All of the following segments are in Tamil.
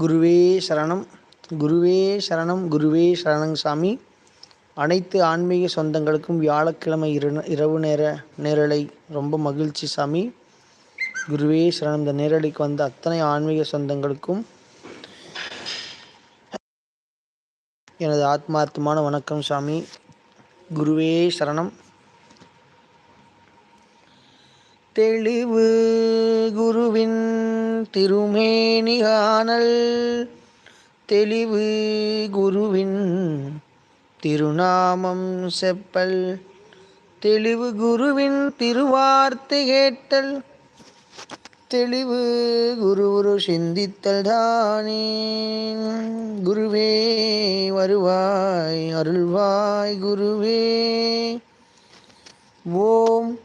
குருவே சரணம் குருவே சரணம் குருவே சரணங் சாமி. அனைத்து ஆன்மீக சொந்தங்களுக்கும் வியாழக்கிழமை இரு இரவு நேர நேரலை. ரொம்ப மகிழ்ச்சி சாமி. குருவே சரணம். இந்த நேரலைக்கு வந்த அத்தனை ஆன்மீக சொந்தங்களுக்கும் எனது ஆத்மார்த்தமான வணக்கம் சாமி. குருவே சரணம். தெளிவு குருவின் திருமேனிகானல் தெளிவு குருவின் திருநாமம் செப்பல். தெளிவு குருவின் திருவார்த்தை கேட்டல் தெளிவு குருவுரு சிந்தித்தல் தானே. குருவே வருவாய் அருள்வாய் குருவே. ஓம்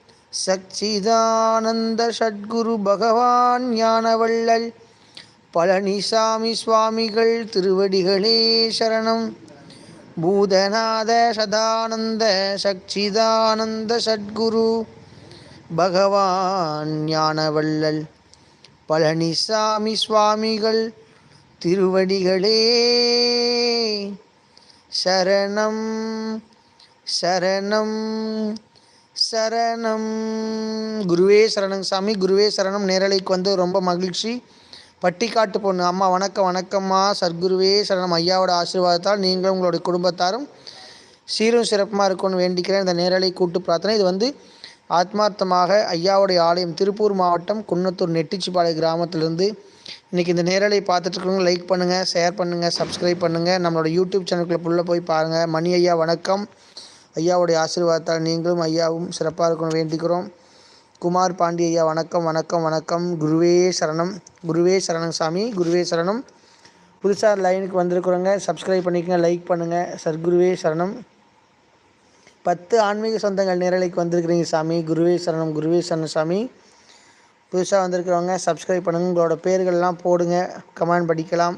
சச்சிதானந்த சட்குரு பகவான் ஞானவள்ளல். பழனிசாமி சுவாமிகள் திருவடிகளே சரணம். பூதநாத சதானந்த சச்சிதானந்த சட்குரு பகவான் ஞானவள்ளல். பழனிசாமி சுவாமிகள் திருவடிகளே சரணம். சரணம். சரணம். குருவே சரணம் சாமி குருவே சரணம். நேரலைக்கு வந்து ரொம்ப மகிழ்ச்சி. பட்டிக்காட்டு பொண்ணு அம்மா வணக்கம் வணக்கம்மா. சர்க்குருவே சரணம். ஐயாவோட ஆசீர்வாதத்தால் நீங்களும் உங்களுடைய குடும்பத்தாரும் சீரும் சிறப்புமாக இருக்கும்னு வேண்டிக்கிறேன். இந்த நேரலை கூட்டு பிரார்த்தனை. இது வந்து ஆத்மார்த்தமாக ஐயாவுடைய ஆலயம் திருப்பூர் மாவட்டம் குன்னத்தூர் நெட்டிச்சிப்பாளைய கிராமத்திலிருந்து. இன்றைக்கி இந்த நேரலை பார்த்துட்ருக்கவங்க லைக் பண்ணுங்கள் ஷேர் பண்ணுங்கள் சப்ஸ்கிரைப் பண்ணுங்கள் நம்மளோட யூடியூப் சேனலுக்குள்ளே உள்ளே போய் பாருங்கள் மணி ஐயா வணக்கம். ஐயாவுடைய ஆசீர்வாதத்தால் நீங்களும் ஐயாவும் சிறப்பாக இருக்கணும் வேண்டிக்கிறோம். குமார் பாண்டி ஐயா வணக்கம் வணக்கம் வணக்கம். குருவே சரணம். குருவே சரணம் சாமி குருவே சரணம். புதுசாக லைனுக்கு வந்திருக்கிறோங்க சப்ஸ்கிரைப் பண்ணிக்கங்க லைக் பண்ணுங்கள் சர்க்குருவே சரணம். பத்து ஆன்மீக சொந்தங்கள் நேரலைக்கு வந்திருக்கிறீங்க சாமி. குருவே சரணம் குருவே சரணம் சாமி. புதுசாக வந்திருக்கிறவங்க சப்ஸ்கிரைப் பண்ணுங்கள் உங்களோட பேர்கள்லாம் போடுங்க. கமெண்ட் படிக்கலாம்.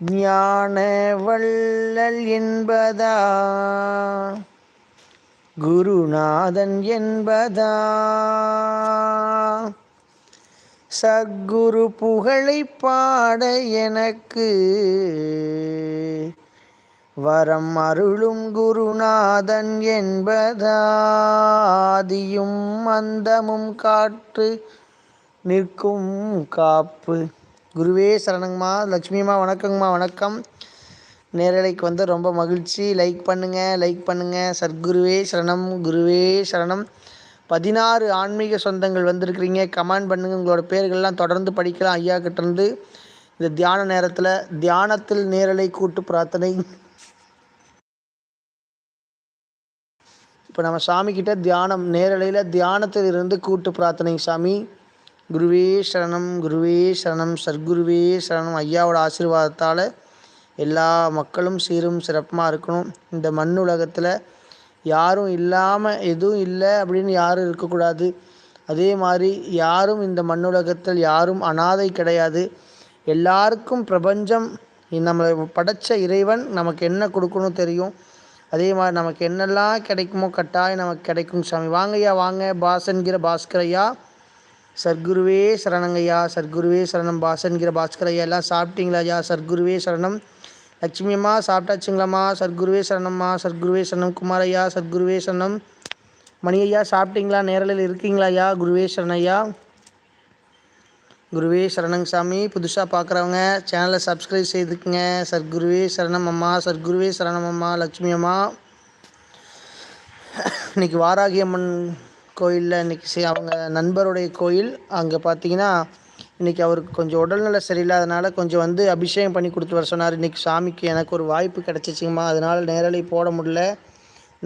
ஞான வள்ளல் என்பதா? குருநாதன் என்பதா? சத்குரு புகழை பாட எனக்கு வரம் அருளும் குருநாதன் என்பதாதியும் மந்தமும் காற்று நிற்கும் காப்பு குருவே சரணங்கம்மா லக்ஷ்மிம்மா வணக்கங்கம்மா வணக்கம். நேரலைக்கு வந்து ரொம்ப மகிழ்ச்சி. லைக் பண்ணுங்கள் லைக் பண்ணுங்கள் சத்குருவே சரணம் குருவே சரணம். பதினாறு ஆன்மீக சொந்தங்கள் வந்திருக்கிறீங்க. கமெண்ட் பண்ணுங்கள் உங்களோட பேர்கள்லாம் தொடர்ந்து படிக்கலாம் ஐயா கிட்டேருந்து. இந்த தியான நேரத்தில் தியானத்தில் நேரலை கூட்டு பிரார்த்தனை. இப்போ நம்ம சாமிக்கிட்ட தியானம் நேரலையில் தியானத்தில் இருந்து கூட்டு பிரார்த்தனை சாமி. குருவே சரணம் குருவே சரணம் சர்க்குருவே சரணம். ஐயாவோட ஆசீர்வாதத்தால் எல்லா மக்களும் சீரும் சிறப்புமாக இருக்கணும். இந்த மண் உலகத்தில் யாரும் இல்லாமல் எதுவும் இல்லை அப்படின்னு யாரும் இருக்கக்கூடாது. அதே மாதிரி யாரும் இந்த மண்ணுலகத்தில் யாரும் அனாதை கிடையாது. எல்லாருக்கும் பிரபஞ்சம் நம்மளை படைச்ச இறைவன் நமக்கு என்ன கொடுக்கணும் தெரியும். அதே மாதிரி நமக்கு என்னெல்லாம் கிடைக்குமோ கட்டாயம் நமக்கு கிடைக்கும். சாமி வாங்கய்யா வாங்க. பாசன்கிற பாஸ்கரையா சர்க்குருவே சரணங்கய்யா சர்க்குருவே சரணம். பாசன்கிற பாஸ்கரையா எல்லாம் சாப்பிட்டீங்களா ஐயா? சர்க்குருவே சரணம். லட்சுமி அம்மா சாப்பிட்டாச்சுங்களாம்மா? சர்க்குருவே சரணம்மா சர்க்குருவே சரணம். குமாரையா சர்க்குருவே சரணம். மணி ஐயா சாப்பிட்டீங்களா? நேரலையில் இருக்கீங்களா ஐயா? குருவே சரணையா குருவே சரணங் சாமி. புதுசாக பார்க்குறவங்க சேனலை சப்ஸ்கிரைப் செய்துக்குங்க. சர்க்குருவே சரணம் அம்மா சர்க்குருவே சரணம் அம்மா லக்ஷ்மி அம்மா. இன்றைக்கி வாராகி அம்மன் கோயிலில் இன்றைக்கி அவங்க நண்பருடைய கோயில் அங்கே பார்த்தீங்கன்னா இன்றைக்கி அவருக்கு கொஞ்சம் உடல்நிலை சரியில்லாதனால கொஞ்சம் வந்து அபிஷேகம் பண்ணி கொடுத்து வர சொன்னார். இன்றைக்கி சாமிக்கு எனக்கு ஒரு வாய்ப்பு கிடச்சிச்சிங்கம்மா. அதனால் நேரலை போட முடியல.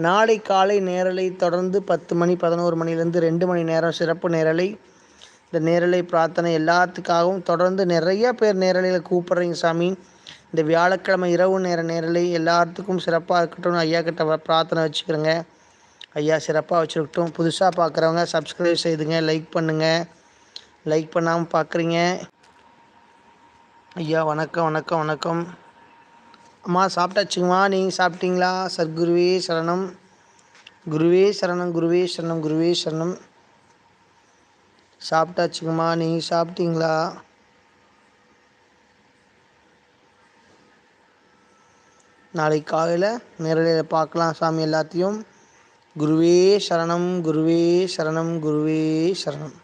நாளை காலை நேரலை தொடர்ந்து பத்து மணி பதினோரு மணிலேருந்து ரெண்டு மணி நேரம் சிறப்பு நேரலை. இந்த நேரலை பிரார்த்தனை எல்லாத்துக்காகவும் தொடர்ந்து நிறைய பேர் நேரலையில் கூப்பிட்றீங்க சாமி. இந்த வியாழக்கிழமை இரவு நேர நேரலை எல்லாத்துக்கும் சிறப்பாக இருக்கட்டும் ஐயா கிட்ட பிரார்த்தனை வச்சுக்கிறேங்க. ஐயா சிறப்பாக வச்சுருக்கட்டும். புதுசாக பார்க்குறவங்க சப்ஸ்கிரைப் செய்துங்க லைக் பண்ணுங்கள் லைக் பண்ணாமல் பார்க்குறீங்க ஐயா வணக்கம் வணக்கம் வணக்கம். அம்மா சாப்பிட்டாச்சுங்கம்மா. நீங்கள் சாப்பிட்டீங்களா? சர் சரணம். குருவே சரணம் குருவே சரணம் குருவே சரணம். சாப்பிட்டாச்சுங்கம்மா. நீங்கள் சாப்பிட்டீங்களா? நாளைக்கு காலையில் நேரடியில் பார்க்கலாம் சாமி எல்லாத்தையும். குருவே சரணம் குருவே சரணம் குருவே சரணம்.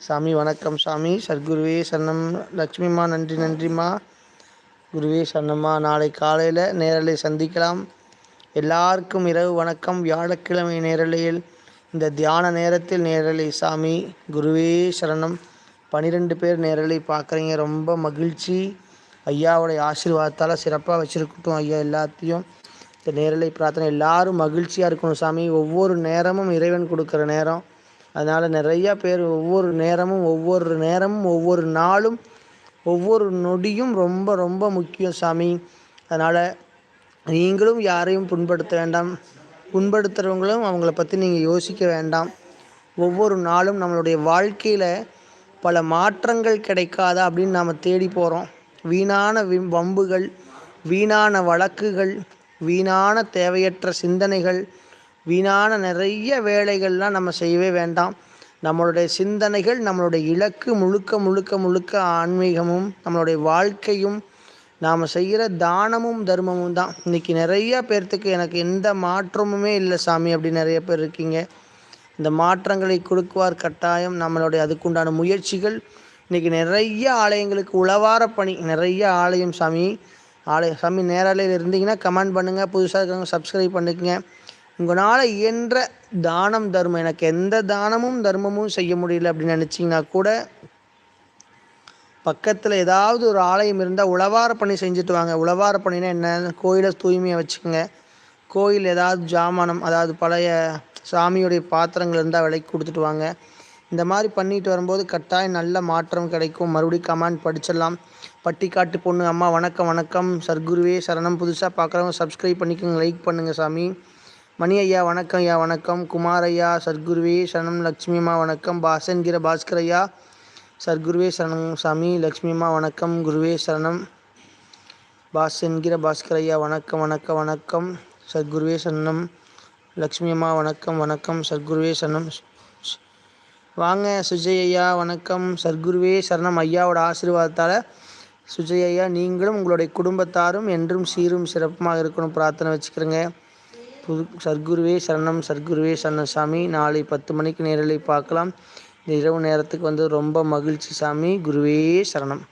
சாமி வணக்கம் சாமி. சர்க்குருவே சரணம். லக்ஷ்மிம்மா நன்றி நன்றிம்மா. குருவே சன்னம்மா நாளை காலையில் நேரலை சந்திக்கலாம். எல்லாருக்கும் இரவு வணக்கம். வியாழக்கிழமை நேரலையில் இந்த தியான நேரத்தில் நேரலை சாமி குருவே சரணம். பன்னிரெண்டு பேர் நேரலை பார்க்குறீங்க. ரொம்ப மகிழ்ச்சி. ஐயாவுடைய ஆசீர்வாதத்தால் சிறப்பாக வச்சுருக்கட்டும் ஐயா எல்லாத்தையும். இந்த நேரலை பிரார்த்தனை எல்லாரும் மகிழ்ச்சியாக இருக்கணும் சாமி. ஒவ்வொரு நேரமும் இறைவன் கொடுக்குற நேரம். அதனால் நிறையா பேர் ஒவ்வொரு நேரமும் ஒவ்வொரு நேரமும் ஒவ்வொரு நாளும் ஒவ்வொரு நொடியும் ரொம்ப ரொம்ப முக்கியம் சாமி. அதனால் நீங்களும் யாரையும் புண்படுத்த வேண்டாம். புண்படுத்துகிறவங்களும் அவங்கள பற்றி நீங்கள் யோசிக்க வேண்டாம். ஒவ்வொரு நாளும் நம்மளுடைய வாழ்க்கையில் பல மாற்றங்கள் கிடைக்காதா அப்படின்னு நாம் தேடி போகிறோம் வீணான வி வம்புகள் வீணான வழக்குகள் வீணான தேவையற்ற சிந்தனைகள் வீணான நிறைய வேலைகள்லாம் நம்ம செய்யவே வேண்டாம். நம்மளுடைய சிந்தனைகள் நம்மளுடைய இலக்கு முழுக்க முழுக்க முழுக்க ஆன்மீகமும் நம்மளுடைய வாழ்க்கையும் நாம் செய்கிற தானமும் தர்மமும் தான். இன்றைக்கி நிறைய பேர்த்துக்கு எனக்கு எந்த மாற்றமுமே இல்லை சாமி அப்படி நிறைய பேர் இருக்கீங்க. இந்த மாற்றங்களை கொடுக்குவார் கட்டாயம். நம்மளுடைய அதுக்குண்டான முயற்சிகள் இன்றைக்கி நிறைய ஆலயங்களுக்கு உளவார பணி நிறைய ஆலயம் சாமி. ஆலய சாமி நேரலையில் இருந்தீங்கன்னா கமெண்ட் பண்ணுங்கள் புதுசாக இருக்கிறவங்க சப்ஸ்கிரைப் பண்ணிக்கங்க. உங்களால் இயன்ற தானம் தர்மம் எனக்கு எந்த தானமும் தர்மமும் செய்ய முடியல அப்படின்னு நினச்சிங்கன்னா கூட பக்கத்தில் ஏதாவது ஒரு ஆலயம் இருந்தால் உழவார பணி செஞ்சுட்டு வாங்க. உழவார பணினா என்ன? கோயிலை தூய்மையாக வச்சுக்கோங்க. கோயில் ஏதாவது ஜாமானம் அதாவது பழைய சாமியுடைய பாத்திரங்கள் இருந்தால் விலைக்கு கொடுத்துட்டு வாங்க. இந்த மாதிரி பண்ணிட்டு வரும்போது கட்டாயம் நல்ல மாற்றம் கிடைக்கும். மறுபடியும் கமெண்ட் படிச்சிடலாம். பட்டிக்காட்டு பொண்ணு அம்மா வணக்கம் வணக்கம். சர்க்குருவே சரணம். புதுசாக பார்க்குறவங்க சப்ஸ்கிரைப் பண்ணிக்கோங்க. லைக் பண்ணுங்கள் சாமி. மணி ஐயா வணக்கம். ஐயா வணக்கம் குமார் ஐயா சத்குருவே சரணம். லக்ஷ்மிமா வணக்கம். பாசன்கிற பாஸ்கர் ஐயா சர்க்குருவே சரணம். சாமி லக்ஷ்மிமா வணக்கம். குருவே சரணம். பாஸ் என்கிற பாஸ்கர் ஐயா வணக்கம் வணக்கம் வணக்கம். சத்குருவே சரணம். லக்ஷ்மி அம்மா வணக்கம் வணக்கம். சத்குருவே சரணம். வாங்க சுஜய் ஐயா வணக்கம். சர்க்குருவே சரணம். ஐயாவோட ஆசீர்வாதத்தால் சுஜய் ஐயா நீங்களும் உங்களுடைய குடும்பத்தாரும் என்றும் சீரும் சிறப்புமாக இருக்கணும். பிரார்த்தனை வச்சுக்கிறேங்க. புது சர்க்குருவே சரணம் சர்க்குருவே சரணம் சாமி நாளை பத்து மணிக்கு நேரலை பார்க்கலாம். இந்த இரவு நேரத்துக்கு வந்து ரொம்ப மகிழ்ச்சி சாமி. குருவே சரணம்.